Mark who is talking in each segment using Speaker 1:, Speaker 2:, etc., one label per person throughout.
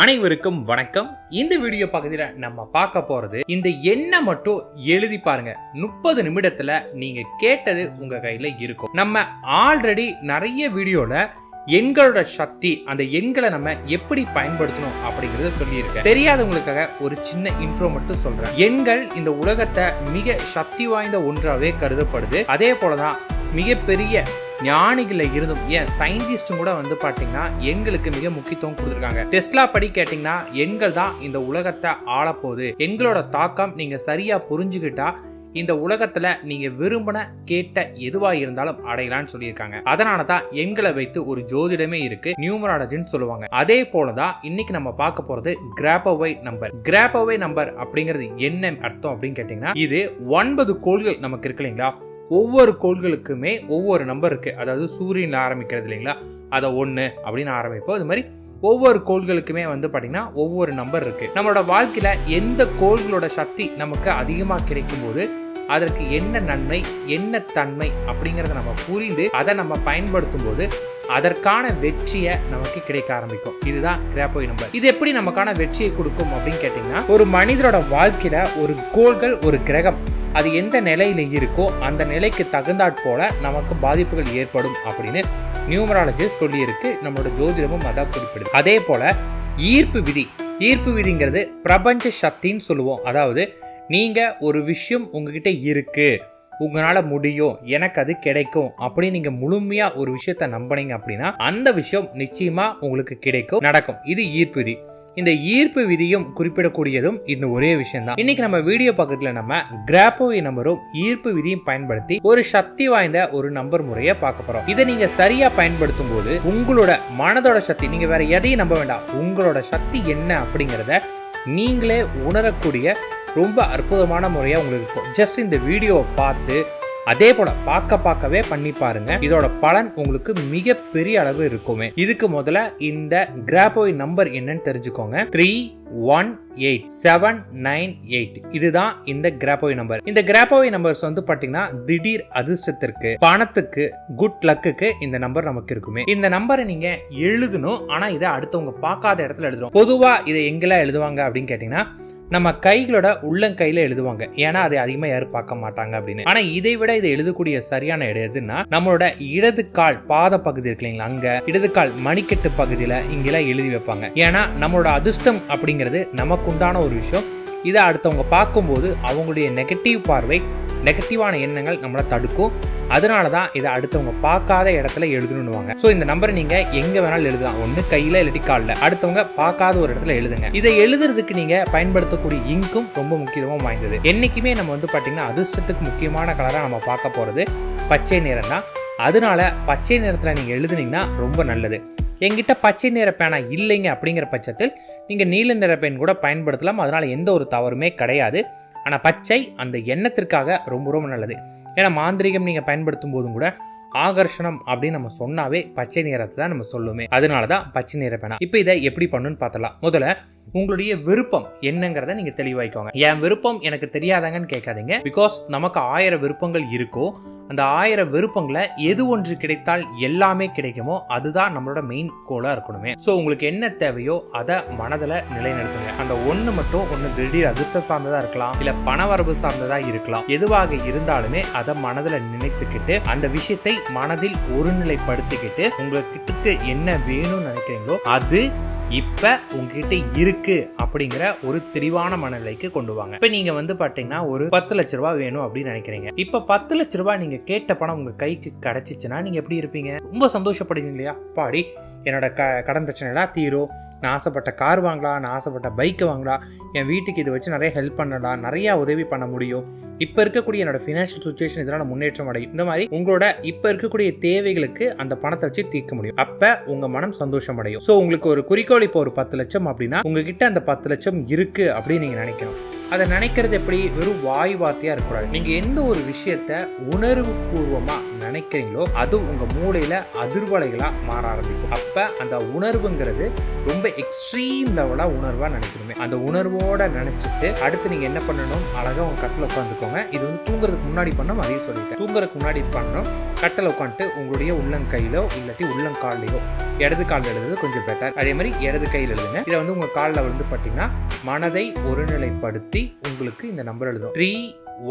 Speaker 1: அனைவருக்கும் வணக்கம். இந்த வீடியோ பகுதியில் நம்ம பார்க்க போகிறது இந்த எண்ணை மட்டும் எழுதி பாருங்க. முப்பது நிமிடத்தில் நீங்கள் கேட்டது உங்கள் கையில் இருக்கும். நம்ம ஆல்ரெடி நிறைய வீடியோவில் எண்களோட சக்தி அந்த எண்களை நம்ம எப்படி பயன்படுத்தணும் அப்படிங்கறத சொல்லியிருக்கேன். தெரியாதவங்களுக்காக ஒரு சின்ன இன்ட்ரோ மட்டும் சொல்றேன். எண்கள் இந்த உலகத்தை மிக சக்தி வாய்ந்த ஒன்றாவே கருதப்படுது. அதே போலதான் மிகப்பெரிய ஞானிகளில் இருந்தும் ஏன் சயின்டிஸ்டும் கூட வந்து பார்த்தீங்கன்னா எண்களுக்கு மிக முக்கியத்துவம் கொடுத்துருக்காங்க. டெஸ்லா படி கேட்டிங்கன்னா எண்கள் தான் இந்த உலகத்தை ஆளப்போகுது. எண்களோட தாக்கம் நீங்கள் சரியாக புரிஞ்சுக்கிட்டா இந்த உலகத்தில் நீங்கள் விரும்பின கேட்ட எதுவாக இருந்தாலும் அடையலாம்னு சொல்லியிருக்காங்க. அதனால தான் எண்களை வைத்து ஒரு ஜோதிடமே இருக்கு நியூமராலஜின்னு சொல்லுவாங்க. அதே போல தான் இன்னைக்கு நம்ம பார்க்க போகிறது கிராப்போவை நம்பர் கிராப்போவை நம்பர் அப்படிங்கிறது என்ன அர்த்தம் அப்படின்னு கேட்டிங்கன்னா இது ஒன்பது கோள்கள் நமக்கு இருக்கு இல்லைங்களா? ஒவ்வொரு கோள்களுக்குமே ஒவ்வொரு நம்பர் இருக்குது அதாவது சூரியனில் ஆரம்பிக்கிறது இல்லைங்களா? அதை ஒன்று அப்படின்னு ஆரம்பிப்போம். அது மாதிரி ஒவ்வொரு கோள்களுக்குமே வந்து பார்த்திங்கன்னா ஒவ்வொரு நம்பர் இருக்குது நம்மளோட வாழ்க்கையில் எந்த கோள்களோட சக்தி நமக்கு அதிகமாக கிடைக்கும் போது அதற்கு என்ன நன்மை என்ன தன்மை அப்படிங்கிறத நம்ம புரிந்து அதை நம்ம பயன்படுத்தும் போது அதற்கான வெற்றியை நமக்கு கிடைக்க ஆரம்பிக்கும். இதுதான் கிராப்போய் நம்பர் இது எப்படி நமக்கான வெற்றியை கொடுக்கும் அப்படின்னு கேட்டிங்கன்னா ஒரு மனிதரோட வாழ்க்கையில ஒரு கோள்கள் ஒரு கிரகம் அது எந்த நிலையில இருக்கோ அந்த நிலைக்கு தகுந்தாற் போல நமக்கு பாதிப்புகள் ஏற்படும் அப்படின்னு நியூமராலஜி சொல்லியிருக்கு. நம்மளோட ஜோதிடமும் அதான் குறிப்பிடுது. அதே போல ஈர்ப்பு விதி. ஈர்ப்பு விதிங்கிறது பிரபஞ்ச சக்தின்னு சொல்லுவோம். அதாவது நீங்க ஒரு விஷயம் உங்ககிட்ட இருக்கு. உங்களால முடியும் எனக்கு அது கிடைக்கும் அப்படின்னு நீங்க முழுமையா ஒரு விஷயத்த நம்பினீங்க அப்படின்னா அந்த விஷயம் நிச்சயமா உங்களுக்கு கிடைக்கும் நடக்கும். இது ஈர்ப்பு விதி. இந்த ஈர்ப்பு விதியும் குறிப்பிடக்கூடியதும் இந்த ஒரே விஷயம் தான் இன்னைக்கு நம்ம வீடியோ பக்கத்தில் நம்ம கிராப்போவி நம்பரும் ஈர்ப்பு விதியும் பயன்படுத்தி ஒரு சக்தி வாய்ந்த ஒரு நம்பர் முறையை பார்க்க போறோம். இதை நீங்க சரியா பயன்படுத்தும் போது உங்களோட மனதோட சக்தி நீங்க வேற எதையும் நம்ப வேண்டாம். உங்களோட சக்தி என்ன அப்படிங்கிறத நீங்களே உணரக்கூடிய ரொம்ப அற்புதமான முறையாக உங்களுக்கு இருக்கும் ஜஸ்ட் இந்த வீடியோவை பார்த்து அதே போல பார்க்க பார்க்கவே பண்ணி பாருங்க. இதோட பலன் உங்களுக்கு மிகப்பெரிய அளவு இருக்குமே. இதுக்கு முதல்ல இந்த கிராபோய் நம்பர் என்னன்னு தெரிஞ்சுக்கோங்க. Three one eight seven nine eight இதுதான் இந்த கிராபோய் நம்பர் இந்த கிராபோய் நம்பர்ஸ் வந்து பாத்தீங்கன்னா திடீர் அதிர்ஷ்டத்திற்கு பணத்துக்கு குட் லக்குக்கு இந்த நம்பர் நமக்கு இருக்குமே. இந்த நம்பரை நீங்க எழுதணும் ஆனா இதை அடுத்தவங்க பார்க்காத இடத்துல எழுதணும். பொதுவா இதை எங்கெல்லாம் எழுதுவாங்க அப்படின்னு கேட்டீங்கன்னா நம்ம கைகளோட உள்ளங்கையில எழுதுவாங்க. ஏன்னா அதை அதிகமாக யாரும் பார்க்க மாட்டாங்க அப்படின்னு. ஆனா இதை விட இதை எழுதக்கூடிய சரியான இடம் எதுன்னா நம்மளோட இடது கால் பாத பகுதி இருக்கு இல்லைங்களா அங்க. இடது கால் மணிக்கட்டு பகுதியில இங்கெல்லாம் எழுதி வைப்பாங்க. ஏன்னா நம்மளோட அதிர்ஷ்டம் அப்படிங்கிறது நமக்கு உண்டான ஒரு விஷயம். இதை அடுத்தவங்க பார்க்கும்போது அவங்களுடைய நெகட்டிவ் பார்வை நெகட்டிவான எண்ணங்கள் நம்மளை தடுக்கும். அதனால தான் இதை அடுத்தவங்க பார்க்காத இடத்துல எழுதணும்னுவாங்க. ஸோ இந்த நம்பரை நீங்க எங்க வேணாலும் எழுதலாம். ஒன்று கையில் இல்லாட்டி காலில். அடுத்தவங்க பார்க்காத ஒரு இடத்துல எழுதுங்க. இதை எழுதுறதுக்கு நீங்க பயன்படுத்தக்கூடிய இங்கும் ரொம்ப முக்கியமாக வாய்ந்தது. என்றைக்குமே நம்ம வந்து பார்த்திங்கன்னா அதிர்ஷ்டத்துக்கு முக்கியமான கலராக நம்ம பார்க்க போகிறது பச்சை நிறம் தான் அதனால பச்சை நிறத்தில் நீங்கள் எழுதுனீங்கன்னா ரொம்ப நல்லது. எங்கிட்ட பச்சை நிற பேனா இல்லைங்க அப்படிங்கிற பட்சத்தில் நீங்கள் நீல நிற பேன் கூட பயன்படுத்தலாம். அதனால் எந்த ஒரு தவறுமே கிடையாது. ஆனால் பச்சை அந்த எண்ணத்திற்காக ரொம்ப ரொம்ப நல்லது. ஏன்னா மாந்திரிகம் நீங்கள் பயன்படுத்தும் போதும் கூட ஆகர்ஷணம் அப்படின்னு நம்ம சொன்னாவே பச்சை நிறத்தை தான் நம்ம சொல்லுவோமே அதனால தான் பச்சை நிற பேனா. இப்போ இதை எப்படி பண்ணுன்னு பார்த்தலாம் முதல்ல உங்களுடைய விருப்பம் என்னங்கிறத நீங்கள் தெளிவாய்க்கோங்க என் விருப்பம் எனக்கு தெரியாதாங்கன்னு கேட்காதீங்க. பிகாஸ் நமக்கு ஆயிரம் விருப்பங்கள் இருக்கோ அந்த ஆயிரம் விருப்பங்களை எது ஒன்று கிடைத்தால் எல்லாமே கிடைக்குமோ அதுதான் நம்மளோட மெயின் கோலா இருக்கணுமே. ஸோ உங்களுக்கு என்ன தேவையோ அதை மனதில் நிலைநிறுத்துங்க. அந்த ஒன்று மட்டும் ஒன்று திடீர் அதிர்ஷ்டம் சார்ந்ததா இருக்கலாம் இல்ல பணவரவு சார்ந்ததா இருக்கலாம். எதுவாக இருந்தாலுமே அதை மனதில் நினைத்துக்கிட்டு அந்த விஷயத்தை மனதில் ஒருநிலைப்படுத்திக்கிட்டு உங்களுக்கு என்ன வேணும்னு நினைக்கிறீங்களோ அது இப்போ உங்ககிட்ட இருக்கு அப்படிங்கிற ஒரு தெளிவான மனநிலைக்கு கொண்டு வாங்க. இப்போ நீங்க வந்து பாத்தீங்கன்னா ஒரு பத்து லட்ச ரூபாய் வேணும் அப்படின்னு நினைக்கிறீங்க. இப்போ பத்து லட்ச ரூபாய் நீங்க கேட்ட பணம் உங்க கைக்கு கிடைச்சிச்சுன்னா நீங்க எப்படி இருப்பீங்க? ரொம்ப சந்தோஷப்படுவீங்க இல்லையா? பாடி என்னோட க கடன் பிரச்சனைலாம் தீரும். நான் ஆசைப்பட்ட கார் வாங்கலாம் நான் ஆசைப்பட்ட பைக்கை வாங்கலாம் என் வீட்டுக்கு இதை வச்சு நிறைய ஹெல்ப் பண்ணலாம் நிறைய உதவி பண்ண முடியும். இப்போ இருக்கக்கூடிய என்னோட ஃபினான்ஷியல் சுச்சுவேஷன் இதனால் முன்னேற்றம் அடையும். இந்த மாதிரி உங்களோட இப்போ இருக்கக்கூடிய தேவைகளுக்கு அந்த பணத்தை வச்சு தீர்க்க முடியும். அப்போ உங்கள் மனம் சந்தோஷம் அடையும். ஸோ உங்களுக்கு ஒரு குறிக்கோள் இப்போ ஒரு பத்து லட்சம் அப்படின்னா உங்ககிட்ட அந்த பத்து லட்சம் இருக்குது அப்படின்னு நீங்கள் நினைக்கணும். அதை நினைக்கிறது எப்படி? வெறும் வாய் வார்த்தையாக இருக்கக்கூடாது. நீங்கள் எந்த ஒரு விஷயத்த உணர்வு பூர்வமாக நினைக்கிறீங்களோ அது உங்க மூளையில அதிர்வலைகளா மாற ஆரம்பிக்கும். அப்ப அந்த உணர்வுங்கிறது ரொம்ப எக்ஸ்ட்ரீம் லெவலா உணர்வா நினைக்கணுமே. அந்த உணர்வோட நினைச்சிட்டு அடுத்து நீங்க என்ன பண்ணணும்? அழகா உங்க கட்டில் உட்காந்துக்கோங்க இது வந்து தூங்குறதுக்கு முன்னாடி பண்ணோம் அதையும் சொல்லிட்டேன். தூங்குறதுக்கு முன்னாடி பண்ணணும். கட்டில் உட்காந்துட்டு உங்களுடைய உள்ளங்கையிலோ இல்லாட்டி உள்ளங்கால்லையோ இடது கால் எழுதுறது கொஞ்சம் பெட்டர் அதே மாதிரி இடது கையில் எழுதுங்க. இதை வந்து உங்க காலில் வந்து பார்த்தீங்கன்னா மனதை ஒருநிலைப்படுத்தி உங்களுக்கு இந்த நம்பர் எழுதும் three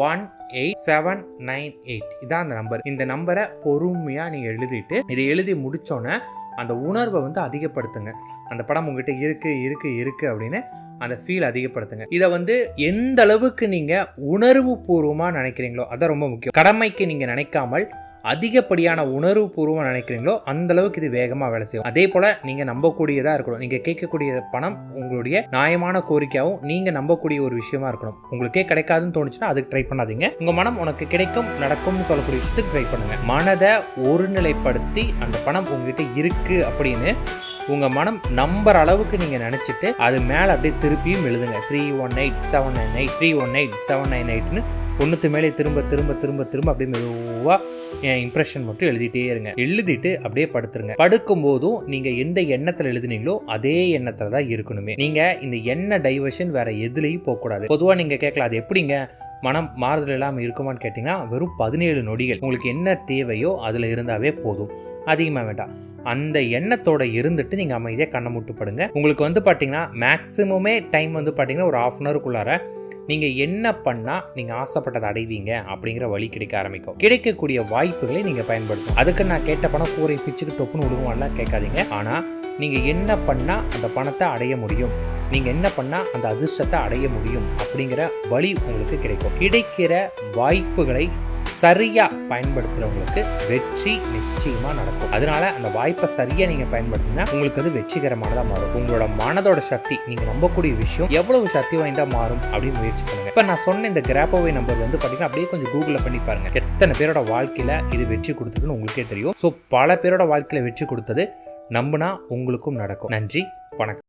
Speaker 1: one eight seven nine eight இதான் அந்த நம்பர் இந்த நம்பரை பொறுமையாக நீங்கள் எழுதிட்டு இதை எழுதி முடிச்சோன்னே அந்த உணர்வை வந்து அதிகப்படுத்துங்க. அந்த படம் உங்ககிட்ட இருக்கு இருக்கு இருக்கு அப்படின்னு அந்த ஃபீல் அதிகப்படுத்துங்க. இதை வந்து எந்த அளவுக்கு நீங்கள் உணர்வு பூர்வமாக நினைக்கிறீங்களோ அதான் ரொம்ப முக்கியம். கடமைக்கு நீங்கள் நினைக்காமல் அதிகப்படியான உணர்வு நினைக்கிறீங்களோ அந்த அளவுக்கு இது வேகமாக வேலை செய்யும். அதே போல் நீங்கள் நம்பக்கூடியதாக இருக்கணும். நீங்கள் கேட்கக்கூடிய பணம் உங்களுடைய நியாயமான கோரிக்கையாகவும் நீங்கள் நம்பக்கூடிய ஒரு விஷயமா இருக்கணும். உங்களுக்கே கிடைக்காதுன்னு தோணுச்சுன்னா அதுக்கு ட்ரை பண்ணாதீங்க. உங்கள் மனம் உனக்கு கிடைக்கும் நடக்கும்னு சொல்லக்கூடிய விஷயத்துக்கு ட்ரை பண்ணுங்க. மனதை ஒருநிலைப்படுத்தி அந்த பணம் உங்ககிட்ட இருக்கு அப்படின்னு உங்கள் மனம் நம்புற அளவுக்கு நீங்கள் நினச்சிட்டு அது மேலே அப்படியே திருப்பியும் எழுதுங்க. Three one eight seven nine eight three one eight seven nine எயிட்னு ஒன்றுத்து மேலே திரும்ப திரும்ப திரும்ப திரும்ப அப்படியே மெதுவாக என் இம்ப்ரெஷன் மட்டும் எழுதிட்டே இருங்க. எழுதிட்டு அப்படியே படுத்துருங்க. படுக்கும் போதும் நீங்கள் எந்த எண்ணத்தில் எழுதுனீங்களோ அதே எண்ணத்தில் தான் இருக்கணுமே. நீங்கள் இந்த எண்ண டைவர்ஷன் வேற எதுலேயும் போகக்கூடாது. பொதுவாக நீங்கள் கேட்கலாம் அது எப்படிங்க? மனம் மாறுதல் இல்லாமல் இருக்குமான்னு கேட்டிங்கன்னா வெறும் பதினேழு நொடிகள். உங்களுக்கு என்ன தேவையோ அதில் இருந்தாவே போதும். அதிகமாக வேண்டாம். அந்த எண்ணத்தோட இருந்துட்டு நீங்கள் அமைதியாக கண்ணை மூட்டு உங்களுக்கு வந்து பார்த்தீங்கன்னா மேக்ஸிமமே டைம் வந்து பார்த்தீங்கன்னா ஒரு ஆஃப் அன் ஹவருக்குள்ளார நீங்கள் என்ன பண்ணால் நீங்கள் ஆசைப்பட்டதை அடைவீங்க அப்படிங்கிற வழி கிடைக்க ஆரம்பிக்கும். கிடைக்கக்கூடிய வாய்ப்புகளை நீங்கள் பயன்படுத்தும் அதுக்கு நான் கேட்ட பணம் கூரை பிச்சுக்கு டொப்புன்னு விடுவான்லாம் கேட்காதீங்க. ஆனால் நீங்கள் என்ன பண்ணால் அந்த பணத்தை அடைய முடியும்? நீங்கள் என்ன பண்ணால் அந்த அதிர்ஷ்டத்தை அடைய முடியும்? அப்படிங்கிற வழி உங்களுக்கு கிடைக்கும். கிடைக்கிற வாய்ப்புகளை சரியாக பயன்படுத்துகிறவங்களுக்கு வெற்றி நிச்சயமாக நடக்கும். அதனால அந்த வாய்ப்பை சரியாக நீங்கள் பயன்படுத்தினா உங்களுக்கு அது வெற்றிகரமானதாக மாறும். உங்களோட மனதோட சக்தி நீங்கள் நம்பக்கூடிய விஷயம் எவ்வளவு சக்தி வாய்ந்தா மாறும் அப்படின்னு முயற்சி பண்ணுங்க. இப்போ நான் சொன்ன இந்த கிராப்போவே நம்பர் வந்து பார்த்தீங்கன்னா அப்படியே கொஞ்சம் கூகுளில் பண்ணி பாருங்க. எத்தனை பேரோட வாழ்க்கையில் இது வெற்றி கொடுத்ததுன்னு உங்களுக்கே தெரியும். ஸோ பல பேரோட வாழ்க்கையில் வெற்றி கொடுத்தது நம்பினா உங்களுக்கும் நடக்கும். நன்றி வணக்கம்.